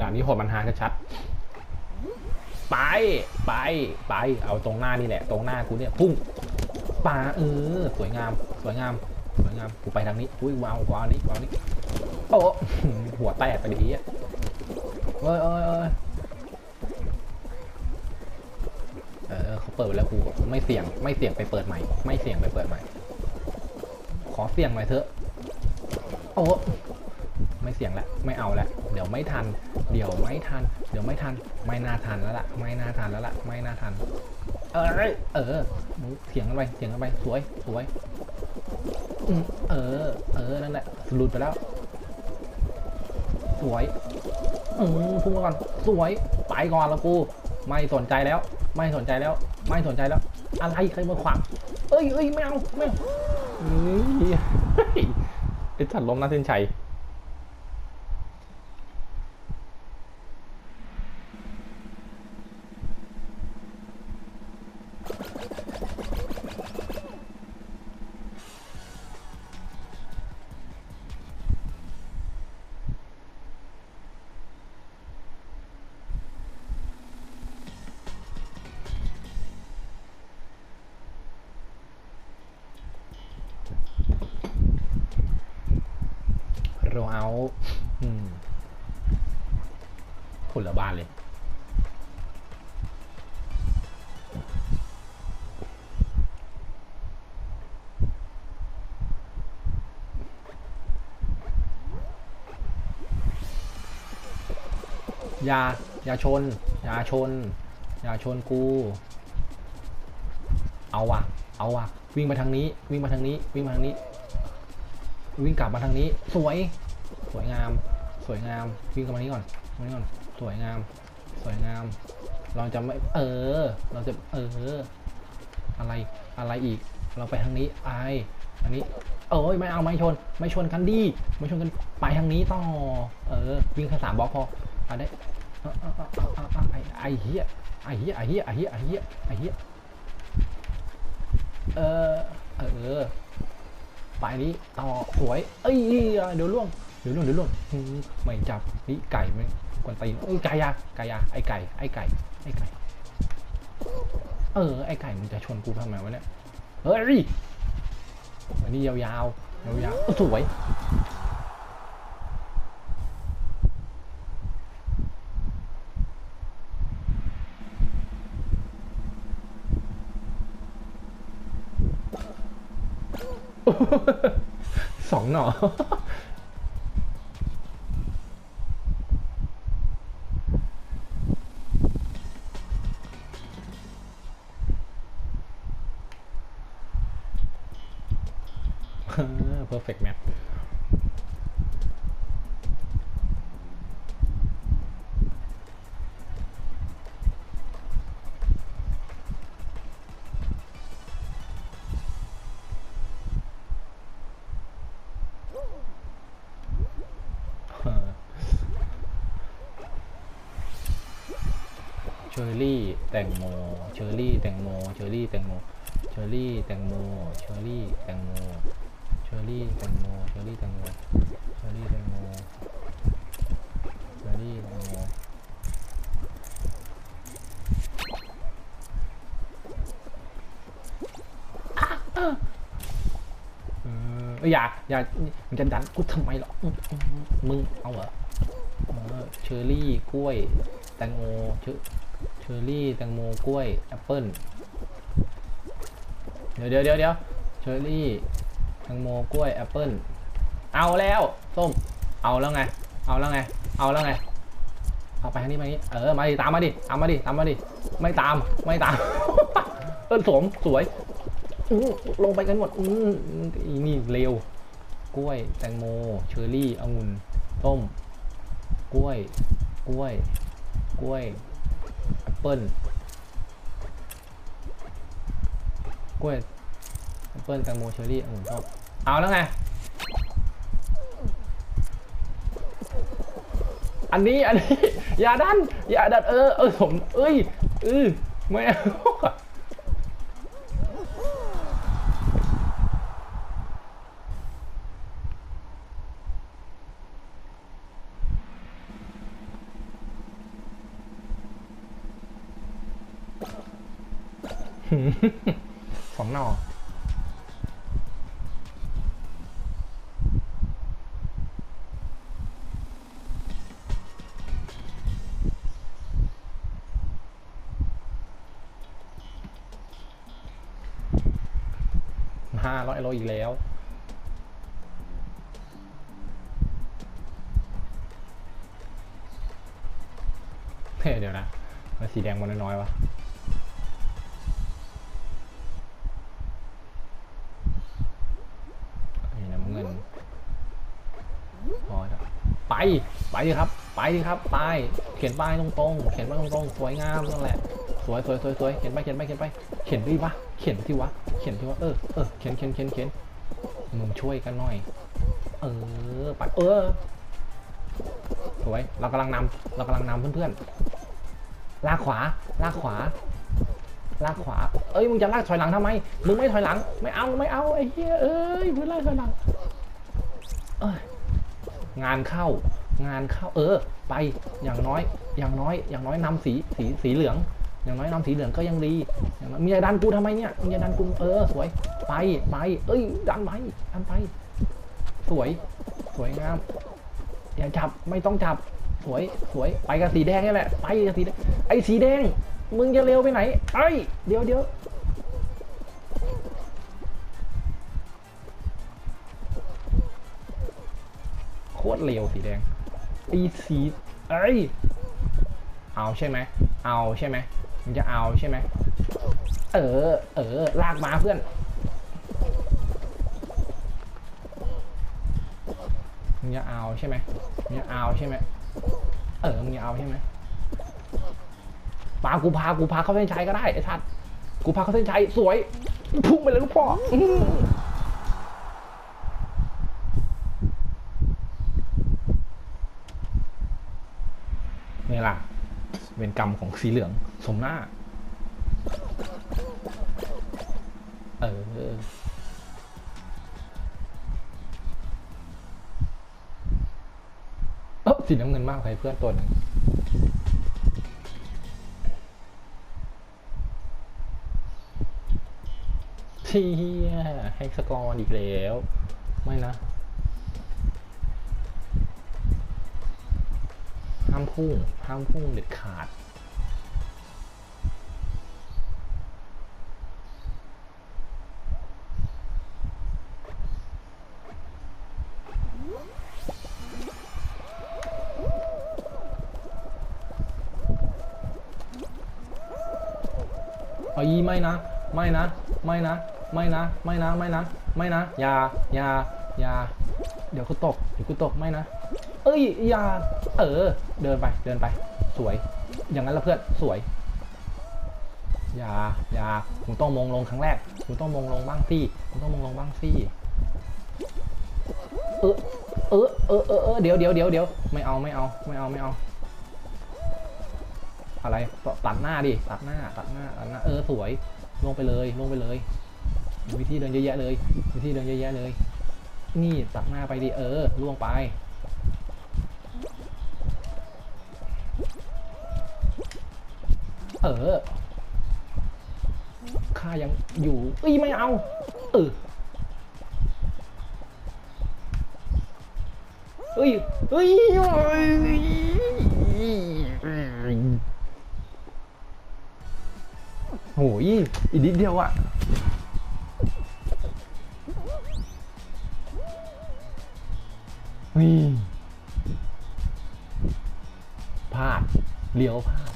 ด่านนี้โหดมันหาชัดๆไปไปไป เอาตรงหน้านี่แหละ ตรงหน้ากูเนี่ยพุ่งปาเออสวยงามสวยงามสวยงามกูไปทางนี้อุ้ยวางวานี้วานี้โอ้หัวแตกไปดิอะเอ้ยเอ้ยเอ้ยเออเขาเปิดไปแล้วกูไม่เสี่ยงไม่เสี่ยงไปเปิดใหม่ ไม่เสี่ยงไปเปิดใหม่ ขอเสี่ยงหน่อยเถอะโอ้ ไม่เสี่ยงละไม่เอาละเดี๋ยวไม่ทัน เดี๋ยวไม่ทัน เดี๋ยวไม่ทัน ไม่น่าทันแล้วล่ะ ไม่น่าทันแล้วล่ะ ไม่น่าทัน เออเออเสียงกันไปเสียงกันไปสวยสวยอืมเออ เออ นั่นแหละหลุดไปแล้ว สวยอืมพุ่งมาก่อน สวย ไปก่อนแล้วกู ไม่สนใจแล้ว ไม่สนใจแล้ว ไม่สนใจแล้ว อะไรใครมาขวางเอ้ยเอ้ยไม่เอาไม่เอานี่เฮ้ยไอ้สัตว์ล้มหน้าเส้นชัย เราเอาอืมคนละบ้านเลย อย่า อย่าชน อย่าชน อย่าชนกู เอาว่ะ เอาว่ะ วิ่งมาทางนี้ วิ่งมาทางนี้ วิ่งมาทางนี้ วิ่งกลับมาทางนี้ สวย สวยงาม สวยงาม วิ่งกลับมานี้ก่อนมานี้ก่อน สวยงาม สวยงาม เราจะไม่ เออ เราจะ เออ อะไร อะไรอีก เราไปทางนี้ไออันนี้ เอ้ย ไม่เอาไม่ชน ไม่ชนกันดี ไม่ชนกัน ไปทางนี้ต่อ เออ วิ่งแค่สามบล็อกพออันนี้เออเออเออเออไอไอเฮียไอเฮียไอเฮียไอเฮียไอเฮียไอเฮียเออ เออ ไปนี้ต่อสวย เอ้ย เดี๋ยวล่วง เดี๋ยวล่วงเดี๋ยวล่วงอืมไม่จับนี่ไก่ไหมกวนตีนเอ้ไก่ยาไก่ยาไอ้ไก่ไอ้ไก่ไอ้ไก่ เออ ไอ้ไก่มึงจะชนกูทำไมวะเนี่ยเฮ้ยอันนี้ยาวๆยาวๆเออสวยสองหน่อ เชอร์รี่แตงโม เชอร์รี่แตงโม เชอร์รี่แตงโม เชอร์รี่แตงโม เชอร์รี่แตงโม เชอร์รี่แตงโม เชอร์รี่แตงโม เชอร์รี่แตงโม เชอร์รี่แตงโม เอออย่าอย่ามึงจะดันกูทำไมหรอ มึงเอาเหรอเออเชอร์รี่กล้วยแตงโมเชอ เชอร์รี่แตงโมกล้วยแอปเปิ้ลเดี๋ยวเดี๋ยวเดี๋ยวเดี๋ยวเชอร์รี่แตงโมกล้วยแอปเปิ้ลเอาแล้วส้มเอาแล้วไง เอาแล้วไง เอาแล้วไงเอาไปทางนี้ไปทานี้เออมาดิตามมาดิตามมาดิตามมาดิไม่ตามไม่ตามเออสมสวยลงไปกันหมดอืออีนี่เร็วกล้วยแตงโมเชอร์รี่องุ่นส้มกล้วย กล้วย กล้วย เปิ้ลกล้วยแอปเปิ้ลแตงโมเชอร์รี่องุ่นชอบเอาแล้วไง อันนี้อันนี้ อย่าดัน อย่าดันเออเออผม เอ้ยเออไม่เอา สองหน่อห้าร้อยโลอีกแล้วเฮ้ยเดี๋ยวนะมันสีแดงมันน้อยวะ นี่น้ำเงินพอจะ ไปไปดิครับ ไปดิครับไปเขียนป้ายตรงๆเขียนป้ายตรงๆสวยงามนั่นแหละสวยสวยสวยสวยเขียนไปเขียนไปเขียนไปเขียนดิวะเขียนที่วะเขียนที่วะเออเออเขียนเขียนเขียนเขียนมึงช่วยกันหน่อย เออไปเออสวยเรากำลังนำเรากำลังนำเพื่อนๆลากขวาลากขวาลากขวา เอ้ยมึงจะลากถอยหลังทำไม มึงไม่ถอยหลัง ไม่เอาไม่เอาไอ้เหี้ยเอ้ยมึงลากถอยหลังเอ้ย งานเข้างานเข้าเออ ไปอย่างน้อย อย่างน้อย อย่างน้อยนำสีสีสีเหลือง อย่างน้อยนำสีเหลืองก็ยังดีอย่างน้อยมึงจะดันกูทำไมเนี่ยมึงจะดันกูเออสวย ไปไป เอ้ยดันไปดันไป สวย สวยงามอย่าจับไม่ต้องจับสวยสวยไปกับสีแดงนี่แหละไปกับสีแดงไอ้สีแดง มึงจะเร็วไปไหนไอ้เดี๋ยวเดี๋ยว คตรเร็วสีแดงไอ้สีเอ้ยเอาใช่ไหมเอาใช่ไหมมึงจะเอาใช่ไหมเออ เออ ลากมาเพื่อนมึงจะเอาใช่ไหมมึงจะเอาใช่ไหมเออมึงจะเอาใช่ไหมปากูพากูพาเข้าเส้นชัยก็ได้ไอ้ทัดกูพาเข้าเส้นชัยสวยพุ่งไปเลยลูกพ่ออื้อหือนี่ล่ะเป็น กรรมของสีเหลือง สมหน้า เออเออสีน้ำเงินมากใครเพื่อนตัวนึงเชี่ยให้สกอร์อีกแล้ว ไม่นะห้ามพุ่งห้ามพุ่งเด็ดขาด เอ้ยไม่นะ ไม่นะ ไม่นะ ไม่นะ ไม่นะ ไม่นะ ไม่นะ อย่า อย่า อย่า เดี๋ยวกูตก เดี๋ยวกูตก ไม่นะ เอ้ย อย่า เออ เดินไป เดินไป สวย อย่างนั้นละเพื่อน สวย อย่า อย่ามึงต้องมงลงครั้งแรกมึงต้องมงลงบ้างสิมึงต้องมงลงบ้างสิเออ เออ เออ เออเออเดี๋ยวเดี๋ยวเดี๋ยวเดี๋ยวไม่เอา ไม่เอา ไม่เอา ไม่เอา อะไรตัดหน้าดิตัดหน้าตัดหน้าตัดหน้าเออสวยลงไปเลยลงไปเลยวิธีเดินเยอะแยะเลยวิธีเดินเยอะแยะเลย นี่ตัดหน้าไปดิเออล่วงไปเออข้ายังอยู่เอ้ยไม่เอาเออเอ้ยเอ้ย โอ้ยโหยอีกนิดเดียวอะเฮ้ยพลาดเลี้ยวพลาด